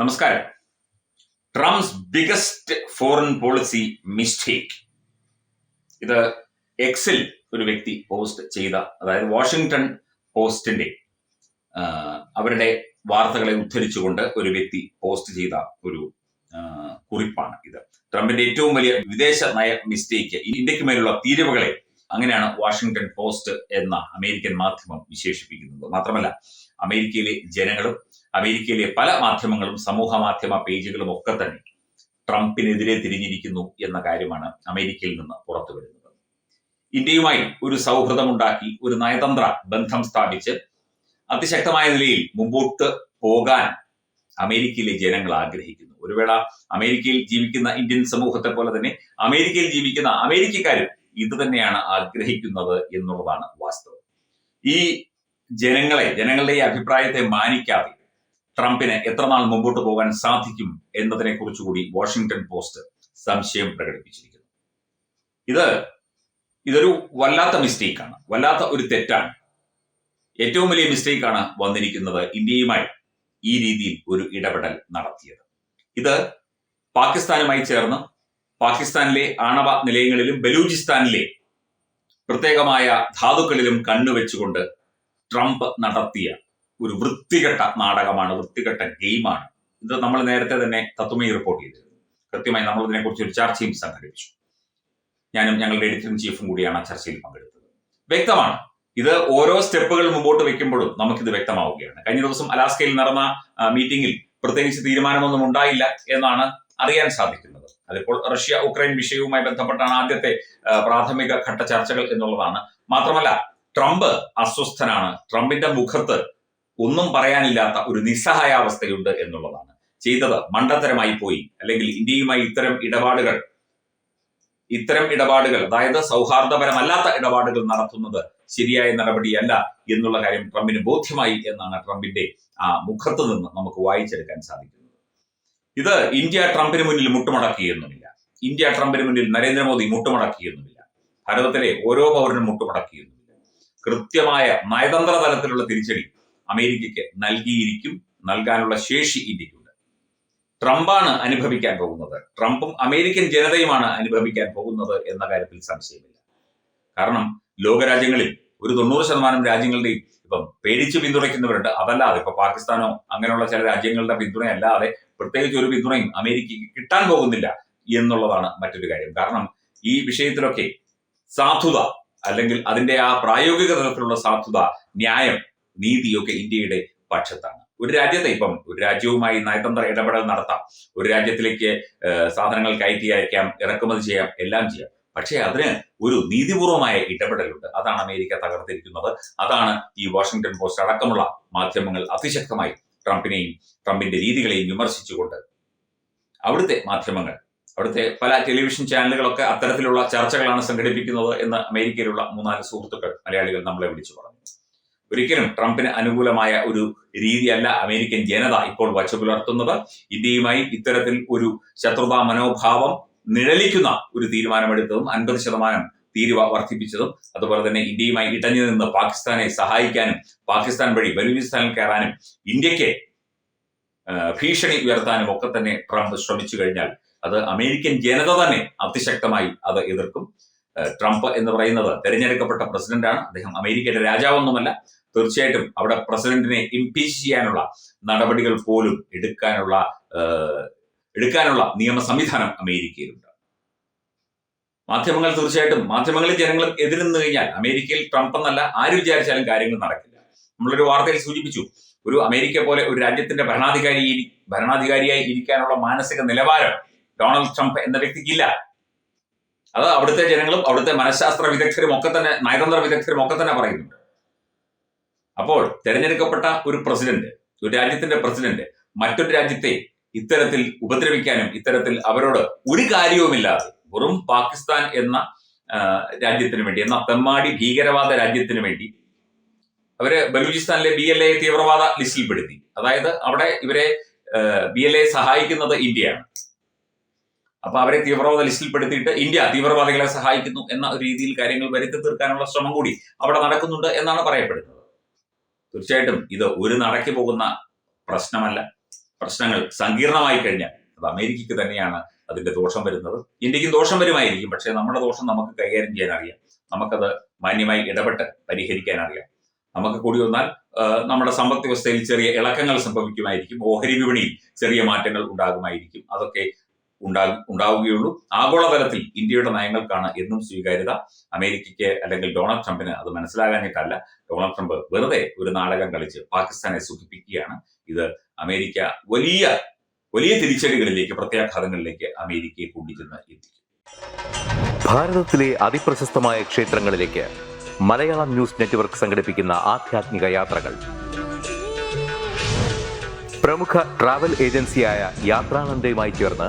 നമസ്കാരം. Trump's biggest foreign policy mistake ഇത് എക്സിൽ ഒരു വ്യക്തി പോസ്റ്റ് ചെയ്ത അതായത് വാഷിങ്ടൺ പോസ്റ്റിന്റെ അവരുടെ വാർത്തകളെ ഉദ്ധരിച്ചുകൊണ്ട് ഒരു വ്യക്തി പോസ്റ്റ് ചെയ്ത ഒരു കുറിപ്പാണ് ഇത്. ട്രംപിന്റെ ഏറ്റവും വലിയ വിദേശ നയ മിസ്റ്റേക്ക് ഇന്ത്യയ്ക്ക് മേലുള്ള തീരുവകളെ അങ്ങനെയാണ് വാഷിങ്ടൺ പോസ്റ്റ് എന്ന അമേരിക്കൻ മാധ്യമം വിശേഷിപ്പിക്കുന്നത്. മാത്രമല്ല അമേരിക്കയിലെ ജനങ്ങളും അമേരിക്കയിലെ പല മാധ്യമങ്ങളും സമൂഹ മാധ്യമ പേജുകളും ഒക്കെ തന്നെ ട്രംപിനെതിരെ തിരിഞ്ഞിരിക്കുന്നു എന്ന കാര്യമാണ് അമേരിക്കയിൽ നിന്ന് പുറത്തു വരുന്നത്. ഇന്ത്യയുമായി ഒരു സൗഹൃദമുണ്ടാക്കി ഒരു നയതന്ത്ര ബന്ധം സ്ഥാപിച്ച് അതിശക്തമായ നിലയിൽ മുമ്പോട്ട് പോകാൻ അമേരിക്കയിലെ ജനങ്ങൾ ആഗ്രഹിക്കുന്നു. ഒരു വേള അമേരിക്കയിൽ ജീവിക്കുന്ന ഇന്ത്യൻ സമൂഹത്തെ പോലെ തന്നെ അമേരിക്കയിൽ ജീവിക്കുന്ന അമേരിക്കക്കാരും ഇത് തന്നെയാണ് ആഗ്രഹിക്കുന്നത് എന്നുള്ളതാണ് വാസ്തവം. ഈ ജനങ്ങളെ ജനങ്ങളുടെ ഈ അഭിപ്രായത്തെ മാനിക്കാതെ ട്രംപിന് എത്രനാൾ മുമ്പോട്ട് പോകാൻ സാധിക്കും എന്നതിനെ കുറിച്ചുകൂടി വാഷിംഗ്ടൺ പോസ്റ്റ് സംശയം പ്രകടിപ്പിച്ചിരിക്കുന്നു. ഇത് ഇതൊരു വല്ലാത്ത മിസ്റ്റേക്കാണ് വല്ലാത്ത ഒരു തെറ്റാണ്. ഏറ്റവും വലിയ മിസ്റ്റേക്കാണ് വന്നിരിക്കുന്നത് ഇന്ത്യയുമായി ഈ രീതിയിൽ ഒരു ഇടപെടൽ നടത്തിയത്. ഇത് പാകിസ്ഥാനുമായി ചേർന്ന് പാകിസ്ഥാനിലെ ആണവ നിലയങ്ങളിലും ബലൂചിസ്ഥാനിലെ പ്രത്യേകമായ ധാതുക്കളിലും കണ്ണുവെച്ചുകൊണ്ട് ട്രംപ് നടത്തിയ ഒരു വൃത്തികെട്ട നാടകമാണ് വൃത്തികെട്ട ഗെയിമാണ്. ഇത് നമ്മൾ നേരത്തെ തന്നെ തത്വമയി റിപ്പോർട്ട് ചെയ്തിരുന്നു. കൃത്യമായി നമ്മൾ ഇതിനെക്കുറിച്ച് ഒരു ചർച്ചയും സംഘടിപ്പിച്ചു. ഞാനും ഞങ്ങളുടെ എഡിറ്ററും ചീഫും കൂടിയാണ് ആ ചർച്ചയിൽ പങ്കെടുത്തത്. വ്യക്തമാണ്. ഇത് ഓരോ സ്റ്റെപ്പുകൾ മുമ്പോട്ട് വെക്കുമ്പോഴും നമുക്കിത് വ്യക്തമാവുകയാണ്. കഴിഞ്ഞ ദിവസം അലാസ്കയിൽ നടന്ന മീറ്റിംഗിൽ പ്രത്യേകിച്ച് തീരുമാനമൊന്നും ഉണ്ടായില്ല എന്നാണ് അറിയാൻ സാധിക്കുന്നത്. അതിപ്പോൾ റഷ്യ ഉക്രൈൻ വിഷയവുമായി ബന്ധപ്പെട്ടാണ് ആദ്യത്തെ പ്രാഥമിക ഘട്ട ചർച്ചകൾ എന്നുള്ളതാണ്. മാത്രമല്ല ട്രംപ് അസ്വസ്ഥനാണ്. ട്രംപിന്റെ മുഖത്ത് ഒന്നും പറയാനില്ലാത്ത ഒരു നിസ്സഹായാവസ്ഥയുണ്ട് എന്നുള്ളതാണ്. ചെയ്തത് മണ്ടത്തരമായി പോയി. അല്ലെങ്കിൽ ഇന്ത്യയുമായി ഇത്തരം ഇടപാടുകൾ ഇത്തരം ഇടപാടുകൾ അതായത് സൗഹാർദ്ദപരമല്ലാത്ത ഇടപാടുകൾ നടത്തുന്നത് ശരിയായ നടപടിയല്ല എന്നുള്ള കാര്യം ട്രംപിന് ബോധ്യമായി എന്നാണ് ട്രംപിന്റെ ആ മുഖത്ത് നിന്ന് നമുക്ക് വായിച്ചെടുക്കാൻ സാധിക്കുന്നത്. ഇത് ഇന്ത്യ ട്രംപിന് മുന്നിൽ മുട്ടുമടക്കിയൊന്നുമില്ല. ഇന്ത്യ ട്രംപിന് മുന്നിൽ നരേന്ദ്രമോദി മുട്ടുമടക്കിയൊന്നുമില്ല. ഭാരതത്തിലെ ഓരോ പൗരനും മുട്ടുമടക്കിയൊന്നുമില്ല. കൃത്യമായ നയതന്ത്ര തലത്തിലുള്ള തിരിച്ചടി അമേരിക്കയ്ക്ക് നൽകിയിരിക്കും നൽകാനുള്ള ശേഷി ഇന്ത്യക്കുണ്ട് ട്രംപാണ് അനുഭവിക്കാൻ പോകുന്നത്. ട്രംപും അമേരിക്കൻ ജനതയുമാണ് അനുഭവിക്കാൻ പോകുന്നത് എന്ന കാര്യത്തിൽ സംശയമില്ല. കാരണം ലോകരാജ്യങ്ങളിൽ ഒരു തൊണ്ണൂറ് ശതമാനം രാജ്യങ്ങളുടെയും ഇപ്പം പേടിച്ച് പിന്തുണയ്ക്കുന്നവരുണ്ട്. അതല്ലാതെ ഇപ്പൊ പാകിസ്ഥാനോ അങ്ങനെയുള്ള ചില രാജ്യങ്ങളുടെ പിന്തുണയല്ലാതെ പ്രത്യേകിച്ച് ഒരു പിന്തുണയും അമേരിക്കയ്ക്ക് കിട്ടാൻ പോകുന്നില്ല എന്നുള്ളതാണ് മറ്റൊരു കാര്യം. കാരണം ഈ വിഷയത്തിലൊക്കെ സാധുത അല്ലെങ്കിൽ അതിന്റെ ആ പ്രായോഗിക തലത്തിലുള്ള സാധുത ന്യായം നീതിയൊക്കെ ഇന്ത്യയുടെ പക്ഷത്താണ്. ഒരു രാജ്യത്തെ ഇപ്പം ഒരു രാജ്യവുമായി നയതന്ത്ര ഇടപെടൽ നടത്താം. ഒരു രാജ്യത്തിലേക്ക് സാധനങ്ങൾ കയറ്റി അയക്കാം ഇറക്കുമതി ചെയ്യാം എല്ലാം ചെയ്യാം. പക്ഷേ അതിന് ഒരു നീതിപൂർവമായ ഇടപെടലുണ്ട്. അതാണ് അമേരിക്ക തകർത്തിരിക്കുന്നത്. അതാണ് ഈ വാഷിംഗ്ടൺ പോസ്റ്റ് അടക്കമുള്ള മാധ്യമങ്ങൾ അതിശക്തമായി ട്രംപിനെയും ട്രംപിന്റെ രീതികളെയും വിമർശിച്ചുകൊണ്ട് അവിടുത്തെ മാധ്യമങ്ങൾ അവിടുത്തെ പല ടെലിവിഷൻ ചാനലുകളൊക്കെ അത്തരത്തിലുള്ള ചർച്ചകളാണ് സംഘടിപ്പിക്കുന്നത് എന്ന് അമേരിക്കയിലുള്ള മൂന്നാൽ സുഹൃത്തുക്കൾ മലയാളികൾ നമ്മളെ വിളിച്ചു പറഞ്ഞു. ഒരിക്കലും ട്രംപിന് അനുകൂലമായ ഒരു രീതിയല്ല അമേരിക്കൻ ജനത ഇപ്പോൾ വച്ചു പുലർത്തുന്നത് ഇന്ത്യയുമായി ഇത്തരത്തിൽ ഒരു ശത്രുതാ മനോഭാവം നിഴലിക്കുന്ന ഒരു തീരുമാനമെടുത്തതും അൻപത് ശതമാനം തീരുവ വർദ്ധിപ്പിച്ചതും അതുപോലെ തന്നെ ഇന്ത്യയുമായി ഇടഞ്ഞു നിന്ന് പാകിസ്ഥാനെ സഹായിക്കാനും പാകിസ്ഥാൻ വഴി ബലൂചിസ്ഥാനിൽ കയറാനും ഇന്ത്യയ്ക്ക് ഭീഷണി ഉയർത്താനും ഒക്കെ തന്നെ ട്രംപ് ശ്രമിച്ചു കഴിഞ്ഞാൽ അത് അമേരിക്കൻ ജനത തന്നെ അതിശക്തമായി അത് എതിർക്കും. ട്രംപ് എന്ന് പറയുന്നത് തെരഞ്ഞെടുക്കപ്പെട്ട പ്രസിഡന്റാണ്. അദ്ദേഹം അമേരിക്കയുടെ രാജാവൊന്നുമല്ല തീർച്ചയായിട്ടും അവിടെ പ്രസിഡന്റിനെ ഇംപീച്ച് ചെയ്യാനുള്ള നടപടികൾ പോലും എടുക്കാനുള്ള എടുക്കാനുള്ള നിയമ സംവിധാനം അമേരിക്കയിലുണ്ട്. മാധ്യമങ്ങൾ തീർച്ചയായിട്ടും മാധ്യമങ്ങളിൽ ജനങ്ങൾ എതിരുന്നു കഴിഞ്ഞാൽ അമേരിക്കയിൽ ട്രംപ് എന്നല്ല ആര് വിചാരിച്ചാലും കാര്യങ്ങൾ നടക്കില്ല. നമ്മളൊരു വാർത്തയിൽ സൂചിപ്പിച്ചു ഒരു അമേരിക്ക പോലെ ഒരു രാജ്യത്തിന്റെ ഭരണാധികാരി ഭരണാധികാരിയായി ഇരിക്കാനുള്ള മാനസിക നിലവാരം ഡൊണാൾഡ് ട്രംപ് എന്ന വ്യക്തിക്കില്ല. അത് അവിടുത്തെ ജനങ്ങളും അവിടുത്തെ മനഃശാസ്ത്ര വിദഗ്ധരും ഒക്കെ തന്നെ നയതന്ത്ര വിദഗ്ധരും ഒക്കെ തന്നെ പറയുന്നുണ്ട്. അപ്പോൾ തെരഞ്ഞെടുക്കപ്പെട്ട ഒരു പ്രസിഡന്റ് ഒരു രാജ്യത്തിന്റെ പ്രസിഡന്റ് മറ്റൊരു രാജ്യത്തെ ഇത്തരത്തിൽ ഉപദ്രവിക്കാനും ഇത്തരത്തിൽ അവരോട് ഒരു കാര്യവുമില്ലാതെ വെറും പാകിസ്ഥാൻ എന്ന രാജ്യത്തിനു വേണ്ടി എന്ന തെമ്മാടി ഭീകരവാദ രാജ്യത്തിന് വേണ്ടി അവർ ബലൂചിസ്ഥാനിലെ ബി എൽ എ തീവ്രവാദ ലിസ്റ്റിൽപ്പെടുത്തി. അതായത് അവിടെ ഇവരെ ബി എൽ എ സഹായിക്കുന്നത് ഇന്ത്യയാണ്. അപ്പൊ അവരെ തീവ്രവാദ ലിസ്റ്റിൽപ്പെടുത്തിയിട്ട് ഇന്ത്യ തീവ്രവാദികളെ സഹായിക്കുന്നു എന്ന രീതിയിൽ കാര്യങ്ങൾ വരുത്തി തീർക്കാനുള്ള ശ്രമം കൂടി അവിടെ നടക്കുന്നുണ്ട് എന്നാണ് പറയപ്പെടുന്നത്. തീർച്ചയായിട്ടും ഇത് ഒരു നടക്കി പോകുന്ന പ്രശ്നമല്ല. പ്രശ്നങ്ങൾ സങ്കീർണമായി കഴിഞ്ഞാൽ അത് അമേരിക്കയ്ക്ക് തന്നെയാണ് അതിന്റെ ദോഷം വരുന്നത്. ഇന്ത്യക്കും ദോഷം വരുമായിരിക്കും. പക്ഷേ നമ്മുടെ ദോഷം നമുക്ക് കൈകാര്യം ചെയ്യാൻ അറിയാം നമുക്കത് മാന്യമായി ഇടപെട്ട് പരിഹരിക്കാൻ അറിയാം നമുക്ക് കൂടി വന്നാൽ നമ്മുടെ സമ്പദ് വ്യവസ്ഥയിൽ ചെറിയ ഇളക്കങ്ങൾ സംഭവിക്കുമായിരിക്കും. ഓഹരി വിപണിയിൽ ചെറിയ മാറ്റങ്ങൾ ഉണ്ടാകുമായിരിക്കും. അതൊക്കെ ഉണ്ടാകും ഉണ്ടാവുകയുള്ളൂ. ആഗോളതലത്തിൽ ഇന്ത്യയുടെ നയങ്ങൾക്കാണ് എന്നും സ്വീകാര്യത. അമേരിക്കയ്ക്ക് അല്ലെങ്കിൽ ഡൊണാൾഡ് ട്രംപിന് അത് മനസ്സിലാകാനായിട്ടല്ല ഡൊണാൾഡ് ട്രംപ് വെറുതെ ഒരു നാടകം കളിച്ച് പാകിസ്ഥാനെ സുഖിപ്പിക്കുകയാണ്. ഇത് അമേരിക്ക വലിയ വലിയ തിരിച്ചടികളിലേക്ക് പ്രത്യാഘാതങ്ങളിലേക്ക് അമേരിക്കയെ കൊണ്ടുചെന്ന് എത്തിക്കും. ഭാരതത്തിലെ അതിപ്രശസ്തമായ ക്ഷേത്രങ്ങളിലേക്ക് മലയാളം ന്യൂസ് നെറ്റ്വർക്ക് സംഘടിപ്പിക്കുന്ന ആധ്യാത്മിക യാത്രകൾ. പ്രമുഖ ട്രാവൽ ഏജൻസിയായ യാത്രാനന്ദയുമായി ചേർന്ന്